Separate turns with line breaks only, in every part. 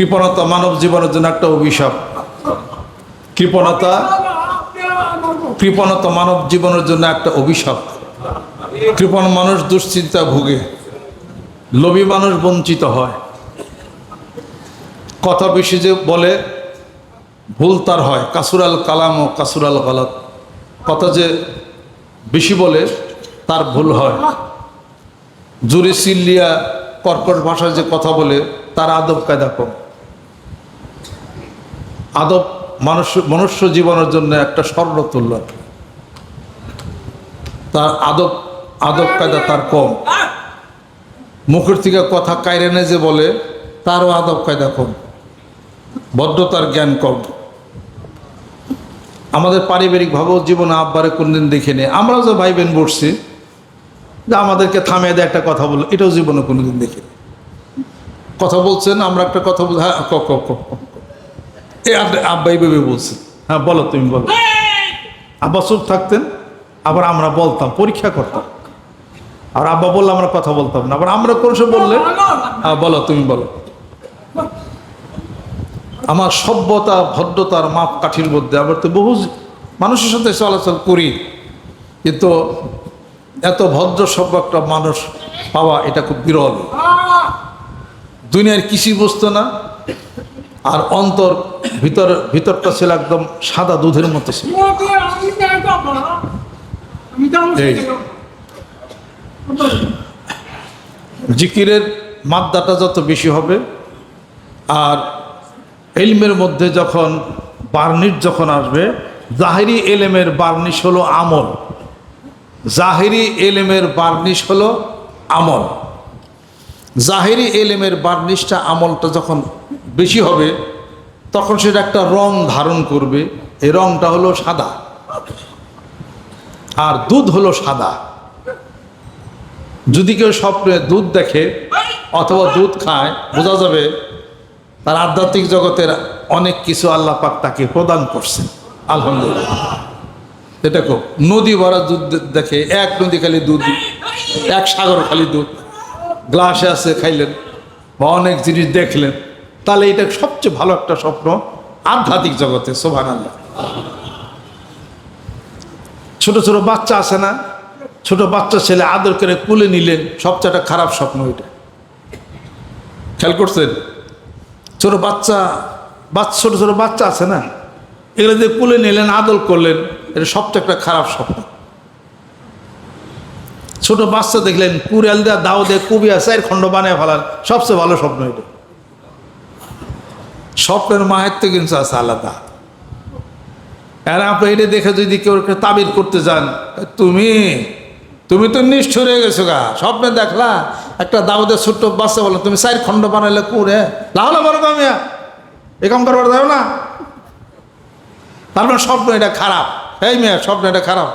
কৃপণতা মানব জীবনের জন্য একটা অভিশাপ। কৃপণতা কৃপণতা মানব জীবনের জন্য একটা অভিশাপ। কৃপণ মানুষ দুশ্চিন্তা ভোগে। লোভী মানুষ বঞ্চিত হয়। কথা বেশি যে বলে, ভুল তার হয়। কাসুরাল কালাম ও কাসুরাল গলত। কথা যে বেশি বলে, তার ভুল হয়। জুড়ে সিল্লিয়া কর্কট ভাষায় যে কথা বলে, তার আদব কায়দা কম। আদব মানুষ মনুষ্য জীবনের জন্য একটা স্বর্ণতুল্য তার আদব আদব কায়দা তার কম। মুখের থেকে কথা কাইরেনে যে বলে, তারও আদব কায়দা কম। ভদ্রতার জ্ঞান কম। আমাদের পারিবারিকভাবেও জীবনে আব্বারে কোনদিন দেখে নেই আমরাও যে ভাই বোন বসছি, যে আমাদেরকে থামিয়ে দেয় একটা কথা বলো, এটাও জীবনে কোনোদিন দেখি কথা বলছেন, আমরা একটা কথা বল হ্যাঁ ক ক ক। ক, ক। এই আব- আব্বা এইভাবে বলছে। হ্যাঁ বলো তুমি বলো। আব্বা চুপ থাকতেন আবার আমরা বলতাম পরীক্ষা করতাম। আর আব্বা বললে আমরা কথা বলতাম না আবার আমরা কোন সময় বললে? হ্যাঁ বলো তুমি বলো। আমার সভ্যতা ভদ্রতার মাপ কাঠির মধ্যে আবার তো বহু মানুষের সাথে চলাচল করি। কিন্তু এত ভদ্র সভ্য একটা মানুষ পাওয়া এটা খুব বিরল। দুনিয়ার কৃষি বস্তু না আর অন্তর ভিতর, ভিতরটা ছিল একদম সাদা দুধের মতো ছিল। জিকিরের মাদ্দাটা যত বেশি হবে, আর এলমের মধ্যে যখন বার্নিশ যখন আসবে, জাহেরি এলেমের বার্নিশ হলো আমল। জাহেরি এলেমের বার্নিশ হলো আমল। জাহেরি এলেমের বার্নিশটা আমলটা যখন বেশি হবে, তখন সেটা একটা রং ধারণ করবে। এই রংটা হলো সাদা। আর দুধ হলো সাদা। যদি কেউ স্বপ্নে দুধ দেখে অথবা দুধ খায়, বোঝা যাবে তার আধ্যাত্মিক জগতের অনেক কিছু আল্লাহ পাক তাকে প্রদান করছে আলহামদুলিল্লাহ। এটা খুব। নদী ভরা দুধ দেখে এক নদী খালি দুধ, এক সাগর খালি দুধ। গ্লাসে আছে, খাইলেন বা অনেক জিনিস দেখলেন। তাহলে এটা সবচেয়ে ভালো একটা স্বপ্ন আধ্যাত্মিক জগতে সোভান আল্লাহ ছোট ছোট বাচ্চা আছে না, ছোট বাচ্চা ছেলে আদর করে কুলে নিলেন, সবচেয়ে একটা খারাপ স্বপ্ন এটা। খেয়াল করছেন? ছোট বাচ্চা বাচ্চা, ছোট ছোট বাচ্চা আছে না, এগুলো দিয়ে কুলে নিলেন, আদর করলেন, এটা সবচেয়ে একটা খারাপ স্বপ্ন। ছোট বাচ্চা দেখলেন, কুড়াল দেওয়া দাও দিয়ে, কুবিয়া, চার খণ্ড বানিয়ে ফেলার সবচেয়ে ভালো স্বপ্ন এটা। স্বপ্নের মাহাত্ম কিন্তু আছে আলাদা। আর আপনি এটা দেখে যদি কেউ তাবির করতে যান, তুমি তুমি তো নিষ্ঠুর হয়ে গেছো গা। স্বপ্নে দেখলা, একটা দাউদের ছোট্ট বাচ্চা বলো তুমি চার খণ্ড বানাইলে কুড়ে লাহলে বড় কামিয়া এ কাম করবার যাও না। তার মানে স্বপ্ন এটা খারাপ। এই মেয়ে, স্বপ্ন এটা খারাপ।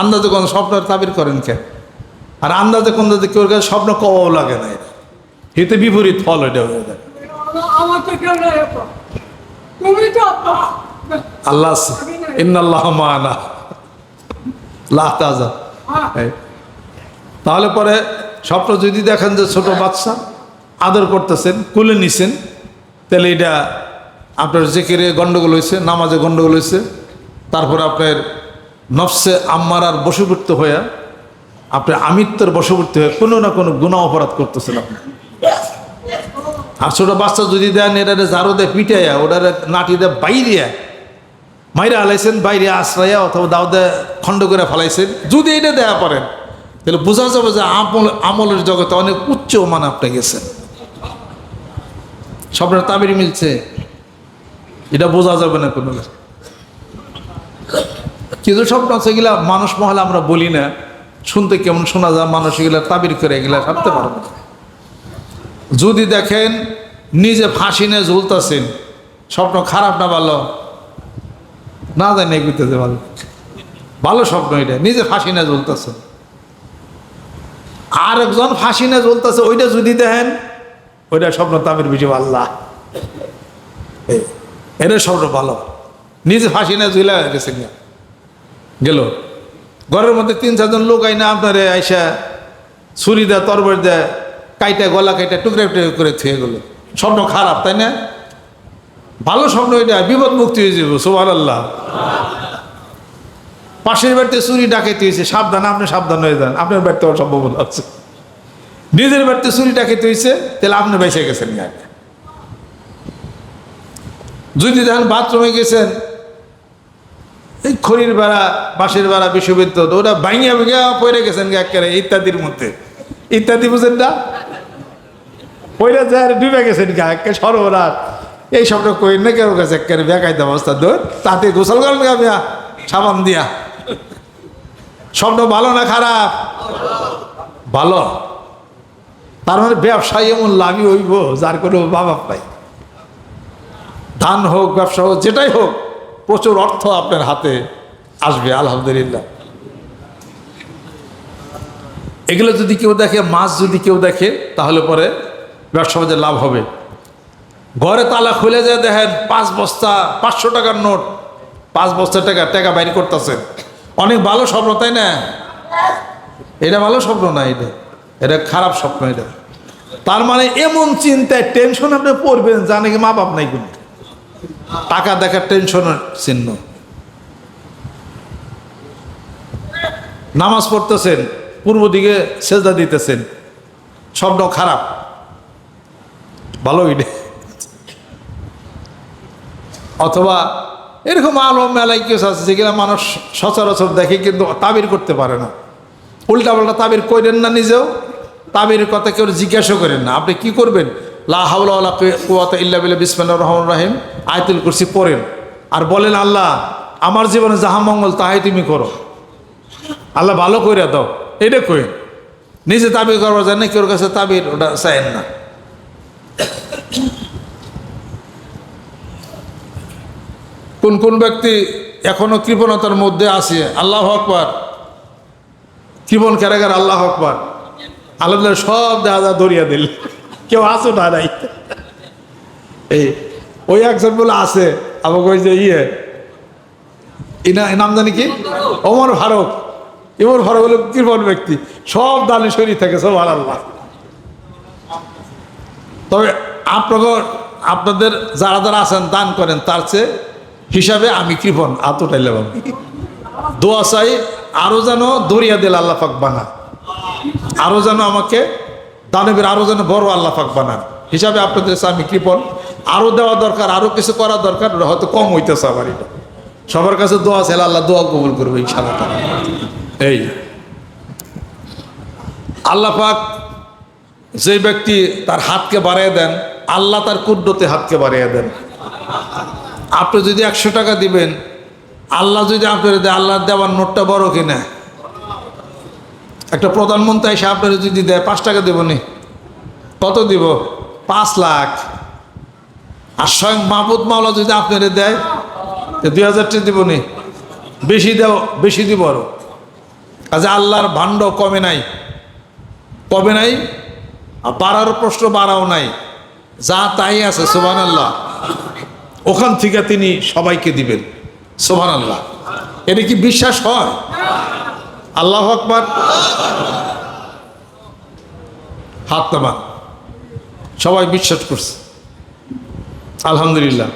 আন্দাজে কোন স্বপ্নের তাবির করেন কে? আর আন্দাজে কোন যদি কেউ স্বপ্ন কবাও লাগে না এটা। হিতে বিপরীত ফল এটা হয়ে যায়। তাহলে পরে স্বপ্ন যদি দেখেন যে ছোট বাচ্চা আদর করতেছেন, কুলে নিছেন, তাহলে এটা আপনার জেকেরে গন্ডগোল হয়েছে নামাজে গন্ডগোল হয়েছে তারপরে আপনার নফসে আম্মার আর বশবর্তী হয়ে আপনার আমিত্বের বশবর্তী হয়ে কোনো না কোনো গুণা অপরাধ করতেছেন আপনি। আর ছোট বাচ্চা যদি দেন এটা জারো দেয় পিটাইয়া, ওটার নাটি দেয় বাইরিয়া মাইরা হালাইছেন বাইরে আশ্রয়া অথবা দাউদে খণ্ড করে ফেলাইছেন। যদি এটা দেয়া পারেন, তাহলে বোঝা যাবে যে আমল, আমলের জগতে অনেক উচ্চ মান আপনি গেছেন। স্বপ্নের তাবির মিলছে। এটা বোঝা যাবে না কোনো কিছু। স্বপ্ন আছে এগুলা, মানুষ মহলে আমরা বলি না, শুনতে কেমন শোনা যায়, মানুষ এগুলা তাবির করে এগুলা ভাবতে পারব না। যদি দেখেন নিজে ফাঁসি নিয়ে ঝুলতেছেন, স্বপ্ন খারাপ না ভালো? না জানি এগুতেছে ভালো। ভালো স্বপ্ন এটা, নিজে ফাঁসি নিয়ে ঝুলতেছে আর একজন ফাঁসি নিয়ে ঝুলতেছে, ওইটা যদি দেখেন, ওইটা স্বপ্ন তামির বেশি আল্লাহ। এটা স্বপ্ন ভালো। নিজে ফাঁসি নিয়ে ঝুলে গেছে গেল। ঘরের মধ্যে তিন চারজন লোক আইনা আপনারে আইসা, ছুরি দেয়, তরবর দেয় কাইটা, গলা কাইটা, টুকরে টুকরে করে থুয়ে গেল। স্বপ্ন খারাপ, তাই না? ভালো স্বপ্ন এটা, বিপদ মুক্তি হয়ে যাব সোহান আল্লাহ পাশের বাড়িতে চুরি ডাকাইতে হয়েছে, সাবধান, আপনি সাবধান হয়ে যান, আপনার বাড়িতে হওয়ার সম্ভাবনা আছে। নিজের বাড়িতে চুরি ডাকাইতে হয়েছে, তাহলে আপনি বেঁচে গেছেন আগে যদি দেখেন বাথরুমে গেছেন, এই খড়ির বেড়া বাঁশের বেড়া বিশ্ববিদ্যালয় ওটা ভাঙিয়া ভেঙে পড়ে গেছেন একেবারে ইত্যাদির মধ্যে। ইত্যাদি বুঝেন না? পয়লা যায় ডুবে গেছেন গা একে সরবরাহ এই সবটা কই না কেউ গেছে? একেবারে বেকাইতে অবস্থা। দৌড় তাতে গোসল করেন গা সাবান দিয়া। স্বপ্ন ভালো না খারাপ? ভালো। তার মানে ব্যবসায়ী এমন লাভই হইব, যার কোনো বাবা পাই ধান হোক, ব্যবসা হোক, যেটাই হোক, প্রচুর অর্থ আপনার হাতে আসবে, আলহামদুলিল্লাহ। এগুলো যদি কেউ দেখে, মাছ যদি কেউ দেখে, তাহলে পরে ব্যবসা বাজারে লাভ হবে। ঘরে তালা খুলে যায় দেখেন, পাঁচ বস্তা, পাঁচশো টাকার নোট, পাঁচ বস্তা টাকা টাকা বাইর করতেছেন অনেক ভালো স্বপ্ন, তাই না? এটা ভালো স্বপ্ন না এটা? এটা খারাপ স্বপ্ন এটা। তার মানে এমন চিন্তায় টেনশন আপনি পড়বেন জানে কি মা বাপ নাই কিন্তু টাকা দেখার টেনশনের চিহ্ন। নামাজ পড়তেছেন, পূর্ব দিকে সেজদা দিতেছেন। স্বপ্ন খারাপ। ভালো এটা অথবা এরকম আলো মেলায় কেউ আছে, যেগুলো মানুষ সচরাচর দেখে কিন্তু তাবির করতে পারে না। উল্টা পাল্টা তাবির করেন না নিজেও, তাবির কথা কেউ জিজ্ঞাসা করেন না। আপনি কি করবেন? লা হাওলা ওয়ালা কুওয়াতা ইল্লা রহমানির রহিম। আয়াতুল কুরসি পড়েন। আর বলেন, আল্লাহ, আমার জীবনে যাহা মঙ্গল, তাহাই তুমি করো। আল্লাহ ভালো করে দাও। এটা কইন। নিজে তাবির করবার যায় না কেউ কাছে তাবির ওটা চাইন না। কোন কোন ব্যক্তি এখনও কৃপণতার মধ্যে আছে? আল্লাহ আকবার। কৃপণ ক্যারাগার আল্লাহ আকবার। আল্লাহ সব দেখা যা দরিয়া দিল। কেউ আসো না নাই? এই, ওই একজন বলে আছে, আমাকে ওই যে ইয়ে ইনা নাম জানি কি? অমর ফারুক। ইমর ফারুক হলো কৃপণ ব্যক্তি। সব দানে শরীর থাকে সব আল্লাহ তবে আপনাকে, আপনাদের যারা যারা আছেন, দান করেন, তার চেয়ে হিসাবে আমি কৃপণ আতটাইলে আমি দোয়া চাই আরও যেন দরিয়া দিল আল্লাহ পাক বানান আরও যেন আমাকে দানবের আরও যেন বড় আল্লাহ পাক বানান হিসাবে আপনাদের আমি কৃপণ। আরও দেওয়া দরকার আরও কিছু করা দরকার, হয়তো কম হইতেছে আমার এটা। সবার কাছে দোয়া চাইলে আল্লাহ দোয়া কবুল করবে, ইনশাআল্লাহ। তাআলা। এই। আল্লাহ পাক যে ব্যক্তি তার হাতকে বাড়িয়ে দেন, আল্লাহ তার কুদ্রতে হাতকে বাড়িয়ে দেন। আপনি যদি একশো টাকা দিবেন, আল্লাহ যদি আপনার দেয় আল্লাহ দেওয়ার নোটটা বড় কিনা? একটা প্রধানমন্ত্রী এসে আপনার যদি দেয়, পাঁচ টাকা দেব নি? কত দিব? পাঁচ লাখ। আর স্বয়ং মাহবুদ মাওলা যদি আপনার দেয় দুই হাজার টাকা দিব নি? বেশি দেও, বেশি দিব আরও। কাজে আল্লাহর ভাণ্ড কমে নাই। কমে নাই, আর বাড়ার প্রশ্ন বাড়াও নাই। যা তাই আছে সোভান আল্লাহ ওখান থেকে তিনি সবাইকে দিবেন। সোহান আল্লাহ এটা কি বিশ্বাস হয়? আল্লাহ আকবার। হাত নামান। সবাই বিশ্বাস করছে। আলহামদুলিল্লাহ।